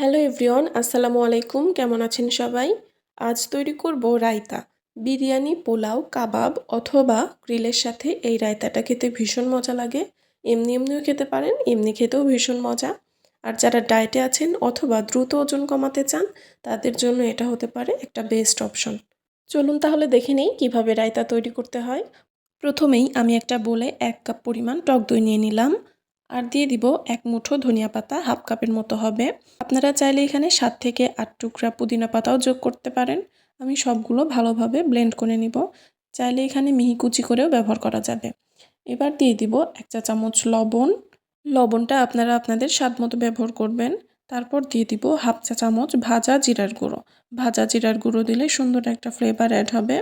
Hello everyone, আসসালামু আলাইকুম। কেমন আছেন সবাই? আজ তৈরি করব রায়তা। বিরিয়ানি, পোলাও, কাবাব অথবা গ্রিলের সাথে এই রায়তাটা খেতে ভীষণ মজা লাগে। এমনি এমনিও খেতে পারেন, এমনি খেতেও ভীষণ মজা। আর যারা ডায়েটে আছেন অথবা দ্রুত ওজন কমাতে চান, তাদের জন্য এটা হতে পারে একটা বেস্ট অপশন। চলুন তাহলে দেখে নেই কীভাবে রায়তা তৈরি করতে হয়। প্রথমেই আমি একটা বলে এক কাপ পরিমাণ টক দই নিয়ে নিলাম। আর দিয়ে দিব এক মুঠো ধনিয়া পাতা, হাফ কাপের মতো হবে। আপনারা চাইলে এখানে সাত থেকে আট টুকরা পুদিনা পাতাও যোগ করতে পারেন। আমি সবগুলো ভালোভাবে ব্লেন্ড করে নিব। চাইলে এখানে মিহি কুচি করেও ব্যবহার করা যাবে। এবার দিয়ে দিব এক চা চামচ লবণ। লবণটা আপনারা আপনাদের স্বাদ মতো ব্যবহার করবেন। তারপর দিয়ে দিব হাফ চা চামচ ভাজা জিরার গুঁড়ো। ভাজা জিরার গুঁড়ো দিলে সুন্দর একটা ফ্লেভার অ্যাড হবে।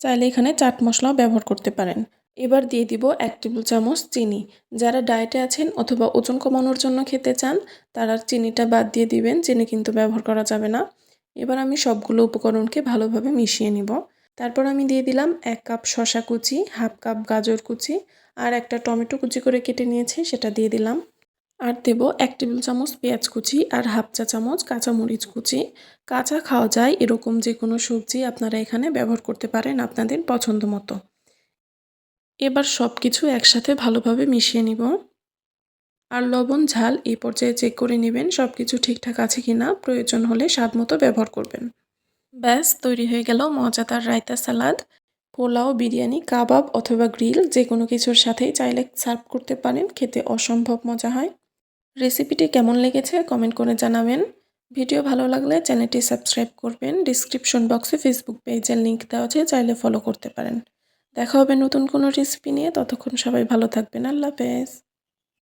চাইলে এখানে চাট মশলাও ব্যবহার করতে পারেন। এবার দিয়ে দিব এক টেবিল চামচ চিনি। যারা ডায়েটে আছেন অথবা ওজন কমানোর জন্য খেতে চান, তারা চিনিটা বাদ দিয়ে দিবেন, চিনি কিন্তু ব্যবহার করা যাবে না। এবার আমি সবগুলো উপকরণকে ভালোভাবে মিশিয়ে নিব। তারপর আমি দিয়ে দিলাম এক কাপ শশা কুচি, হাফ কাপ গাজর কুচি আর একটা টমেটো কুচি করে কেটে নিয়েছি, সেটা দিয়ে দিলাম। আর দেব এক টেবিল চামচ পেঁয়াজ কুচি আর হাফ চা চামচ কাঁচামরিচ কুচি। কাঁচা খাওয়া যায়, এরকম যে কোনো সবজি আপনারা এখানে ব্যবহার করতে পারেন আপনাদের পছন্দ মতো। এবার সব কিছু একসাথে ভালোভাবে মিশিয়ে নিব। আর লবণ, ঝাল এই পর্যায়ে চেক করে নেবেন সব কিছু ঠিকঠাক আছে কি না প্রয়োজন হলে স্বাদ মতো ব্যবহার করবেন। ব্যাস, তৈরি হয়ে গেল মজাদার রায়তা সালাদ। পোলাও, বিরিয়ানি, কাবাব অথবা গ্রিল যে কোনো কিছুর সাথেই চাইলে সার্ভ করতে পারেন, খেতে অসম্ভব মজা হয়। রেসিপিটি কেমন লেগেছে কমেন্ট করে জানাবেন। ভিডিও ভালো লাগলে চ্যানেলটি সাবস্ক্রাইব করবেন। ডিসক্রিপশন বক্সে ফেসবুক পেজের লিঙ্ক দেওয়া আছে, চাইলে ফলো করতে পারেন। দেখা হবে নতুন কোনো রেসিপি নিয়ে। ততক্ষণ সবাই ভালো থাকবেন। আল্লাহ হাফেজ।